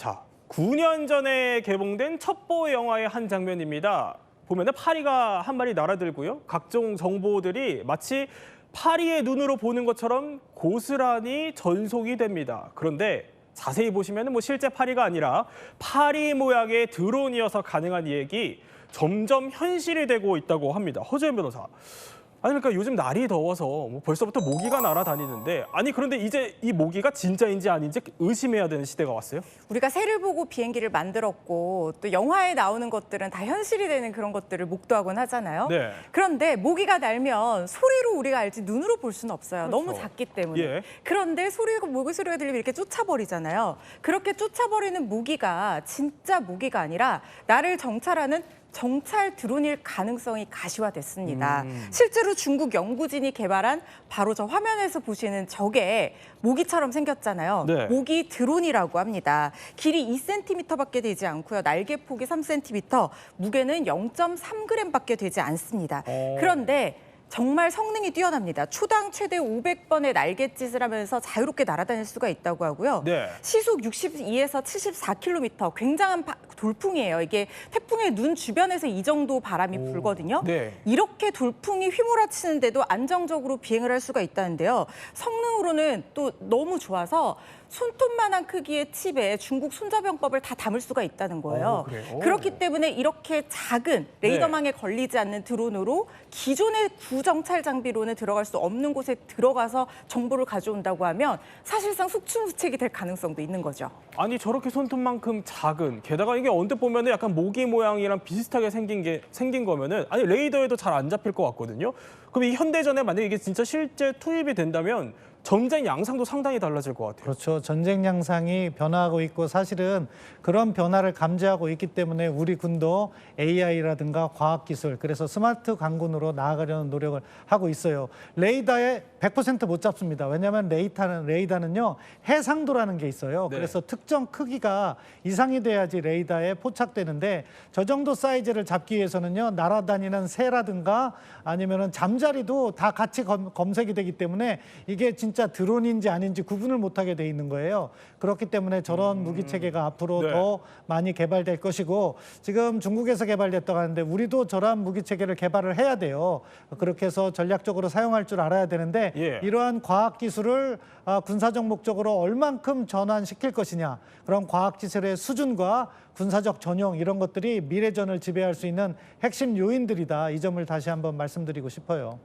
자, 9년 전에 개봉된 첩보 영화의 한 장면입니다. 보면은 파리가 한 마리 날아들고요. 각종 정보들이 마치 파리의 눈으로 보는 것처럼 고스란히 전송이 됩니다. 그런데 자세히 보시면 뭐 실제 파리가 아니라 파리 모양의 드론이어서 가능한 이 얘기 점점 현실이 되고 있다고 합니다. 허재현 변호사. 아니 그러니까 요즘 날이 더워서 뭐 벌써부터 모기가 날아다니는데 아니 그런데 이제 이 모기가 진짜인지 아닌지 의심해야 되는 시대가 왔어요? 우리가 새를 보고 비행기를 만들었고 또 영화에 나오는 것들은 다 현실이 되는 그런 것들을 목도하곤 하잖아요. 네. 그런데 모기가 날면 소리로 우리가 알지 눈으로 볼 수는 없어요. 그렇죠. 너무 작기 때문에. 예. 그런데 소리가 모기 소리가 들리면 이렇게 쫓아버리잖아요. 그렇게 쫓아버리는 모기가 진짜 모기가 아니라 나를 정찰하는 정찰 드론일 가능성이 가시화됐습니다. 음. 실제로 중국 연구진이 개발한 바로 저 화면에서 보시는 저게 모기처럼 생겼잖아요. 네. 모기 드론이라고 합니다. 길이 2cm밖에 되지 않고요. 날개 폭이 3cm, 무게는 0.3g밖에 되지 않습니다. 어. 그런데 정말 성능이 뛰어납니다. 초당 최대 500번의 날갯짓을 하면서 자유롭게 날아다닐 수가 있다고 하고요. 네. 시속 62에서 74km 굉장한 바- 돌풍이에요. 이게 태풍의 눈 주변에서 이 정도 바람이 오, 불거든요. 네. 이렇게 돌풍이 휘몰아치는데도 안정적으로 비행을 할 수가 있다는데요. 성능으로는 또 너무 좋아서 손톱만한 크기의 칩에 중국 손자병법을 다 담을 수가 있다는 거예요. 어, 그래요? 그렇기 때문에 이렇게 작은 네. 레이더망에 걸리지 않는 드론으로 기존의 구 정찰 장비로는 들어갈 수 없는 곳에 들어가서 정보를 가져온다고 하면 사실상 속수무책이 될 가능성도 있는 거죠. 아니 저렇게 손톱만큼 작은 게다가 이게 언뜻 보면 은 약간 모기 모양이랑 비슷하게 생긴 게 생긴 거면은 아니 레이더에도 잘 안 잡힐 것 같거든요. 그럼 이 현대전에 만약에 이게 진짜 실제 투입이 된다면 전쟁 양상도 상당히 달라질 것 같아요. 그렇죠. 전쟁 양상이 변화하고 있고 사실은 그런 변화를 감지하고 있기 때문에 우리 군도 AI라든가 과학기술 그래서 스마트 강군으로 나아가려는 노력을 하고 있어요. 레이더에 100%못 잡습니다. 왜냐하면 레이다는 레이더는요 해상도라는 게 있어요. 네. 그래서 특정 크기가 이상이 돼야지 레이더에 포착되는데 저 정도 사이즈를 잡기 위해서는요 날아다니는 새라든가 아니면은 잠자리도 다 같이 검, 검색이 되기 때문에 이게 진짜 드론인지 아닌지 구분을 못하게 돼 있는 거예요. 그렇기 때문에 저런 무기 체계가 앞으로 네. 더 많이 개발될 것이고 지금 중국에서 개발됐다고 하는데 우리도 저러한 무기 체계를 개발을 해야 돼요. 그렇게 해서 전략적으로 사용할 줄 알아야 되는데 예. 이러한 과학 기술을 아, 군사적 목적으로 얼만큼 전환시킬 것이냐 그런 과학 기술의 수준과 군사적 전용 이런 것들이 미래전을 지배할 수 있는 핵심 요인들이다 이 점을 다시 한번 말씀드리고 싶어요.